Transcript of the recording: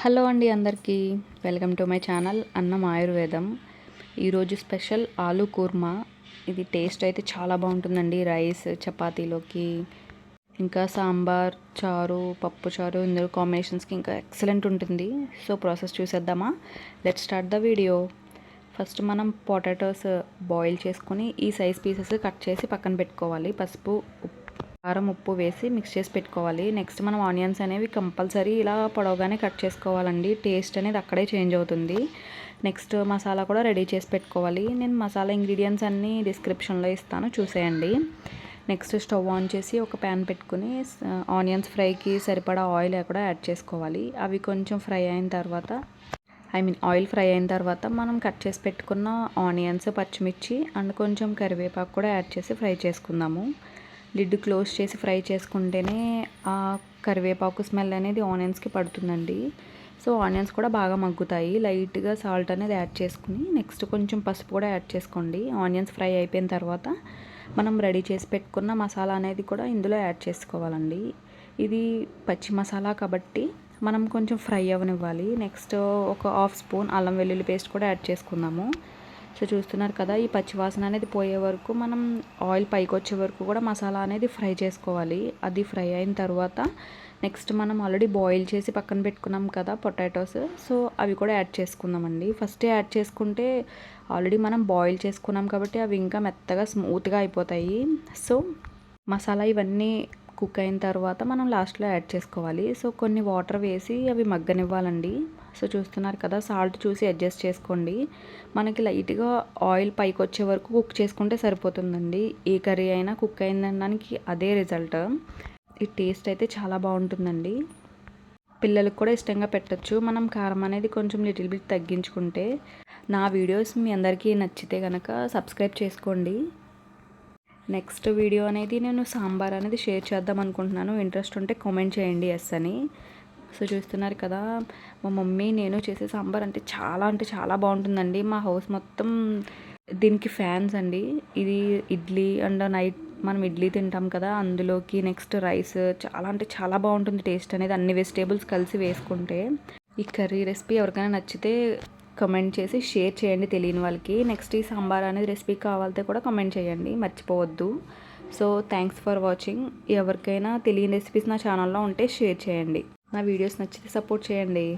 Hello అండి అందరికీ. Welcome to my channel అన్నం ఆయుర్వేదం. ఈరోజు స్పెషల్ ఆలు కూర్మా. ఇది టేస్ట్ అయితే చాలా బాగుంటుందండి రైస్ చపాతీలోకి. ఇంకా సాంబార్ చారు పప్పు చారు ఇందులో కాంబినేషన్స్కి ఇంకా ఎక్సలెంట్ ఉంటుంది. సో ప్రాసెస్ చూసేద్దామా? Let start the video. First మనం పొటాటోస్ బాయిల్ చేసుకొని ఈ సైజ్ పీసెస్ కట్ చేసి పక్కన పెట్టుకోవాలి. పసుపు కారం ఉప్పు వేసి మిక్స్ చేసి పెట్టుకోవాలి. నెక్స్ట్ మనం ఆనియన్స్ అనేవి కంపల్సరీ ఇలా పొడవుగానే కట్ చేసుకోవాలండి. టేస్ట్ అనేది అక్కడే చేంజ్ అవుతుంది. నెక్స్ట్ మసాలా కూడా రెడీ చేసి పెట్టుకోవాలి. నేను మసాలా ఇంగ్రీడియంట్స్ అన్నీ డిస్క్రిప్షన్లో ఇస్తాను. చూసేయండి. నెక్స్ట్ స్టవ్ ఆన్ చేసి ఒక ప్యాన్ పెట్టుకుని ఆనియన్స్ ఫ్రైకి సరిపడా ఆయిల్ కూడా యాడ్ చేసుకోవాలి. అవి కొంచెం ఫ్రై అయిన తర్వాత ఐ మీన్ ఆయిల్ ఫ్రై అయిన తర్వాత మనం కట్ చేసి పెట్టుకున్న ఆనియన్స్ పచ్చిమిర్చి అండ్ కొంచెం కరివేపాకు కూడా యాడ్ చేసి ఫ్రై చేసుకుందాము. లిడ్ క్లోజ్ చేసి ఫ్రై చేసుకుంటేనే ఆ కరివేపాకు స్మెల్ అనేది ఆనియన్స్కి పడుతుందండి. సో ఆనియన్స్ కూడా బాగా మగ్గుతాయి. లైట్గా సాల్ట్ అనేది యాడ్ చేసుకుని నెక్స్ట్ కొంచెం పసుపు కూడా యాడ్ చేసుకోండి. ఆనియన్స్ ఫ్రై అయిపోయిన తర్వాత మనం రెడీ చేసి పెట్టుకున్న మసాలా అనేది కూడా ఇందులో యాడ్ చేసుకోవాలండి. ఇది పచ్చి మసాలా కాబట్టి మనం కొంచెం ఫ్రై అవనివ్వాలి నెక్స్ట్ ఒక హాఫ్ స్పూన్ అల్లం వెల్లుల్లి పేస్ట్ కూడా యాడ్ చేసుకుందాము. సో చూస్తున్నారు కదా ఈ పచ్చివాసన అనేది పోయే వరకు మనం ఆయిల్ పైకి వచ్చే వరకు కూడా మసాలా అనేది ఫ్రై చేసుకోవాలి. అది ఫ్రై అయిన తర్వాత నెక్స్ట్ మనం ఆల్రెడీ బాయిల్ చేసి పక్కన పెట్టుకున్నాం కదా పొటాటోస్. సో అవి కూడా యాడ్ చేసుకుందామండి. ఫస్ట్ యాడ్ చేసుకుంటే ఆల్రెడీ మనం బాయిల్ చేసుకున్నాం కాబట్టి అవి ఇంకా మెత్తగా స్మూత్గా అయిపోతాయి. సో మసాలా ఇవన్నీ కుక్ అయిన తర్వాత మనం లాస్ట్లో యాడ్ చేసుకోవాలి. సో కొన్ని వాటర్ వేసి అవి మగ్గనివ్వాలండి. సో చూస్తున్నారు కదా సాల్ట్ చూసి అడ్జస్ట్ చేసుకోండి. మనకి లైట్గా ఆయిల్ పైకి వచ్చే వరకు కుక్ చేసుకుంటే సరిపోతుందండి. ఏ కర్రీ అయినా కుక్ అయిందనడానికి అదే రిజల్ట్. ఈ టేస్ట్ అయితే చాలా బాగుంటుందండి. పిల్లలకు కూడా ఇష్టంగా పెట్టచ్చు. మనం కారం అనేది కొంచెం లిటిల్ బిట్ తగ్గించుకుంటే నా వీడియోస్ మీ అందరికీ నచ్చితే కనుక సబ్స్క్రైబ్ చేసుకోండి. నెక్స్ట్ వీడియో అనేది నేను సాంబార్ అనేది షేర్ చేద్దాం అనుకుంటున్నాను. ఇంట్రెస్ట్ ఉంటే కామెంట్ చేయండి ఎస్ అని. సో చూస్తున్నారు కదా మా మమ్మీ నేను చేసే సాంబార్ అంటే చాలా అంటే చాలా బాగుంటుందండి. మా హౌస్ మొత్తం దీనికి ఫ్యాన్స్ అండి. ఇది ఇడ్లీ అండ్ నైట్ మనం ఇడ్లీ తింటాం కదా అందులోకి నెక్స్ట్ రైస్ చాలా అంటే చాలా బాగుంటుంది టేస్ట్ అనేది. అన్ని వెజిటేబుల్స్ కలిసి వేసుకుంటే ఈ కర్రీ రెసిపీ ఎవరికైనా నచ్చితే కమెంట్ చేసి షేర్ చేయండి తెలియని వాళ్ళకి. నెక్స్ట్ ఈ సాంబార్ అనేది రెసిపీ కావాలితే కూడా కమెంట్ చేయండి. మర్చిపోవద్దు. సో థ్యాంక్స్ ఫర్ వాచింగ్ ఎవరికైనా తెలియని రెసిపీస్ నా ఛానల్లో ఉంటే షేర్ చేయండి. నా వీడియోస్ నచ్చితే సపోర్ట్ చేయండి.